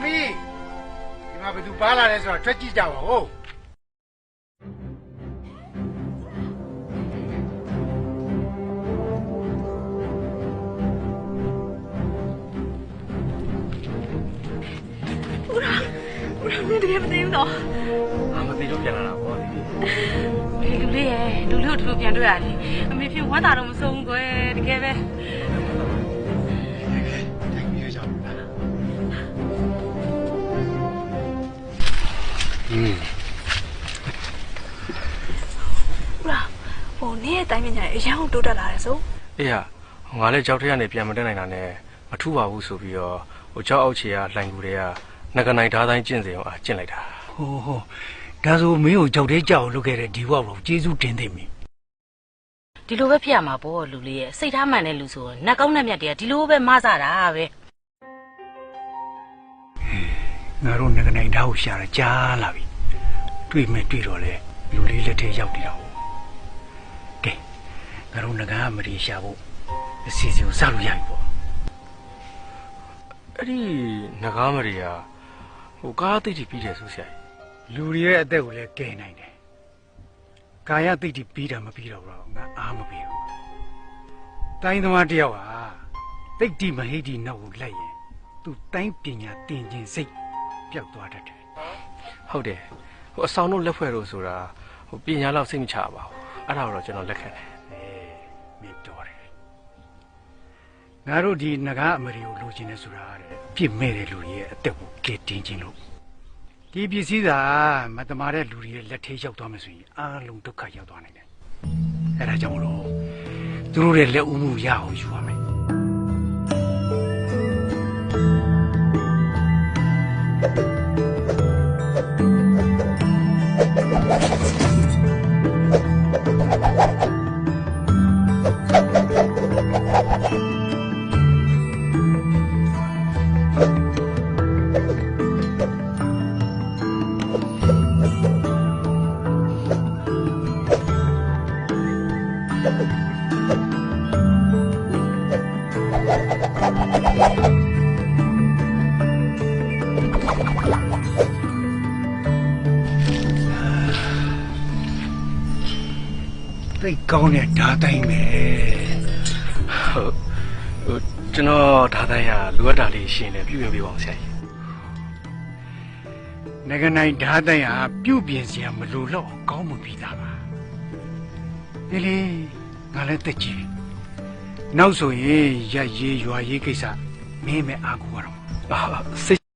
သမီးဒီမှာဘယ်သူပါလာလဲဆိုတော့ထွက်ကြည့်ကြပါဦးဦးရာဦးရာမင်းတကယ်မသိဘူးနော်အာမသိလို့ပြန်လာတာပေါ့ဒီဒီလူလေးရဲ့လူလေးကိုဒီလိုပြန်တွေ့ရတယ်အမေဖြစ်ဝမ်းသာတော့မဆုံးဘူးကွယ်တကယ်ပဲ ရဲ့တိုင်းပညာအရင်ကတိုးတက်လာတယ်ဆိုအေးဟာငါလည်းကြောက်ထက်ကနေပြန်မတက်နိုင်တာနဲ့မထူပါဘူးဆိုပြီးတော့ဟိုကြောက်အောက်ခြေကလှိုင်ကူတွေကငကနိုင်ဓားတိုင်းကျင့်စေအောင်အာကျင့်လိုက်တာဟိုဟိုဒါဆိုမင်းကိုကြောက်တဲ့ကြောက်လုပ်ခဲ့တဲ့ဒီဘဝကိုကျေးဇူးတင်သိမ့်ဒီလိုပဲဖြစ်ရမှာပေါ့လူလေးရဲ့စိတ်ထားမှန်တဲ့လူဆိုရင်နှက်ကောင်းနှက်မြတ်တွေကဒီလိုပဲမဆတာပဲငါတို့ငကနိုင်ဓာတ်ကိုရှာရကြားလာပြီတွေ့မဲ့တွေ့တော့လေလူလေးလက်ထဲရောက်နေတာဟုတ်ကဲ ငါတို့ငကားမရီရှာဖို့အစီအစဉ်ကိုစလို့ရပြီပေါ့အဲ့ဒီငကားမတွေကဟိုကားသိတိပြီးတယ်ဆိုဆရာကြီးလူတွေရဲ့အသက်ကိုလည်းကယ်နိုင်တယ်ကာယသိတိပြီးတာမပြီးတော့တော့ငါအားမပြီးဘူးတိုင်းသမားတယောက်ဟာသိတိမဟိတိနောက်ကိုလိုက်ရင်သူတိုင်းပညာတင်ခြင်းစိတ်ပျောက်သွားတတ်တယ်ဟုတ်တယ်ဟိုအဆောင်တို့လက်ဖွဲ့တို့ဆိုတာဟိုပညာလောက်စိတ်မချပါဘူးအဲ့ဒါတော့ကျွန်တော်လက်ခံတယ် ငါတို့ဒီငကားအမရီကိုလိုချင်နေဆိုတာတဲ့ပြစ်မဲ့တဲ့လူတွေရဲ့အသက်ကိုကယ်တင်ခြင်းလို့ဒီပစ္စည်းသာမတမာတဲ့လူတွေရဲ့လက်ထဲရောက်သွားမှဆိုရင်အားလုံးဒုက္ခရောက်သွားနိုင်တယ်အဲဒါကြောင့်မလို့သူတို့ရဲ့လက်ဦးမှုရအောင်ယူရမယ် သိကောင်းတဲ့ဓာတ်တိုင်းပဲဟုတ်ဟိုကျွန်တော်ဓာတ်တိုင်းကလိုအပ်တာလေးရှင်းတယ်ပြုပြင်ပေးပါအောင်ဆရာကြီးငကနိုင်ဓာတ်တိုင်းဟာပြုတ်ပြင်စရာမလိုတော့ကောင်းမှုပြီးသားပါဒီလေငါလည်းတက်ကြည့် နောက်ဆိုရင်ရရေးရွာရေးကိစ္စမင်းမဲ့အားကိုရတော့အာစိတ်